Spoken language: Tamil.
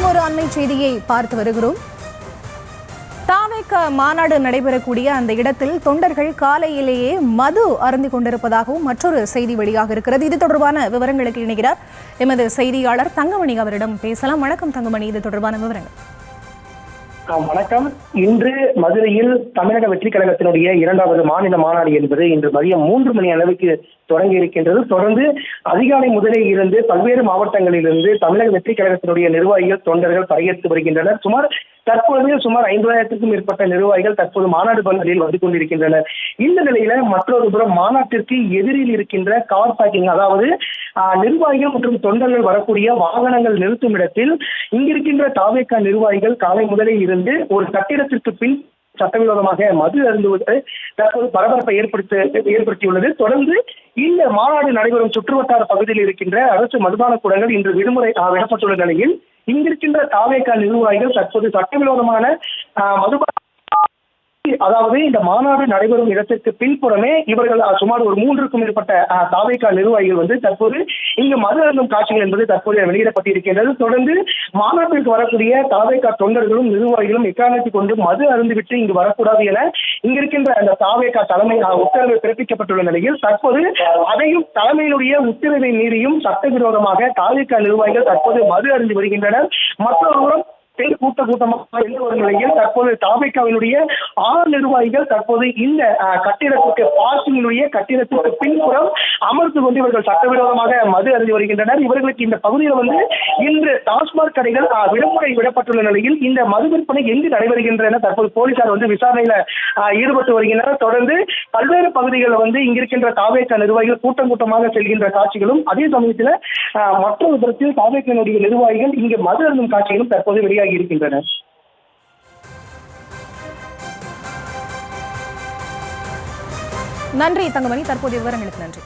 செய்தியை பார்த்து வருகிறோம். தாவேக்க மாநாடு நடைபெறக்கூடிய அந்த இடத்தில் தொண்டர்கள் காலையிலேயே மது அருந்திக் கொண்டிருப்பதாகவும் மற்றொரு செய்தி வெளியாக இருக்கிறது. இது தொடர்பான விவரங்களுக்கு இணைகிறார் எமது செய்தியாளர் தங்கமணி அவரிடம் பேசலாம். வணக்கம் தங்கமணி. இது தொடர்பான விவரங்கள். வணக்கம். இன்று மதுரையில் தமிழக வெற்றி கழகத்தினுடைய இரண்டாவது மாநில மாநாடு என்பது இன்று மதியம் மூன்று மணி அளவுக்கு தொடங்கி இருக்கின்றது. தொடர்ந்து அதிகாலை முதலே இருந்து பல்வேறு மாவட்டங்களிலிருந்து தமிழக வெற்றி கழகத்தினுடைய நிர்வாகிகள் தொண்டர்கள் பங்கேற்று வருகின்றனர். சுமார் தற்போது சுமார் ஐம்பதாயிரத்துக்கும் மேற்பட்ட நிர்வாகிகள் தற்போது மாநாடு பகுதியில் வந்து கொண்டிருக்கின்றனர் இந்த நிலையில மற்றொரு புறம் மாநாட்டிற்கு எதிரில் இருக்கின்ற கார் பார்க்கிங் அதாவது நிர்வாகிகள் மற்றும் தொண்டர்கள் வரக்கூடிய வாகனங்கள் நிறுத்தும் இடத்தில் இங்கிருக்கின்ற தாவேக்கா நிர்வாகிகள் காலை முதலே இருந்து ஒரு கட்டிடத்திற்கு பின் சட்டவிரோதமாக மது அருந்துவது தற்போது பரபரப்பை ஏற்படுத்த ஏற்படுத்தியுள்ளது. தொடர்ந்து இந்த மாநாடு நடைபெறும் சுற்றுவட்டார பகுதியில் இருக்கின்ற அரசு மதுபான கூடங்கள் இன்று விடுமுறை விடப்பட்டுள்ள நிலையில் இங்கிருக்கின்ற தாவேக்கா நிர்வாகிகள் தற்போது சட்டவிரோதமான மதுபான அதாவது இந்த மாநாடு நடைபெறும் இடத்திற்கு பின்புறமே இவர்கள் சுமார் ஒரு மூன்றுக்கும் மேற்பட்ட தாவைக்கா நிர்வாகிகள் வந்து தற்போது இங்கு மது அருந்தும் காட்சிகள் என்பது தற்போது வெளியிடப்பட்டிருக்கின்றது. தொடர்ந்து மாநாட்டிற்கு வரக்கூடிய தாவைக்கா தொண்டர்களும் நிர்வாகிகளும் எக்காரணத்தைக் கொண்டு மது அருந்துவிட்டு இங்கு வரக்கூடாது என இங்கிருக்கின்ற அந்த தாவேக்கா தலைமை உத்தரவு பிறப்பிக்கப்பட்டுள்ள நிலையில் தற்போது அதையும் தலைமையினுடைய உத்தரவை மீறியும் சட்டவிரோதமாக தாவேக்கா நிர்வாகிகள் தற்போது மது அருந்து வருகின்றனர். மற்றொருவரும் பேர் கூட்ட கூட்டமாக இருந்து நிலையில் தற்போது தாவேக்காவினுடைய ஆறு நிர்வாகிகள் தற்போது இந்த அஹ், கட்டிடத்துக்கு பார்க்கினுடைய கட்டிடத்துக்கு பின்புறம் அமர்ந்து கொண்டு இவர்கள் சட்டவிரோதமாக மது அருந்தி வருகின்றனர். இவர்களுக்கு இந்த பகுதியில் வந்து இன்று டாஸ்மாக் கடைகள் விடுமுறை விடப்பட்டுள்ள நிலையில் இந்த மது விற்பனை எங்கு நடைபெறுகின்றன தற்போது போலீசார் வந்து விசாரணையில ஈடுபட்டு வருகின்றனர். தொடர்ந்து பல்வேறு பகுதிகளில் வந்து இங்கிருக்கின்ற தாவேக்கா நிர்வாகிகள் கூட்டம் கூட்டமாக செல்கின்ற காட்சிகளும் அதே சமயத்தில் அஹ், மற்றொரு புறத்தில் தாவேக்கனுடைய நிர்வாகிகள் இங்கு மது அருந்தும் காட்சிகளும் தற்போது வெளியாகி இருக்கின்றன. நன்றி தங்கமணி. தற்போதைய விவரங்களுக்கு நன்றி.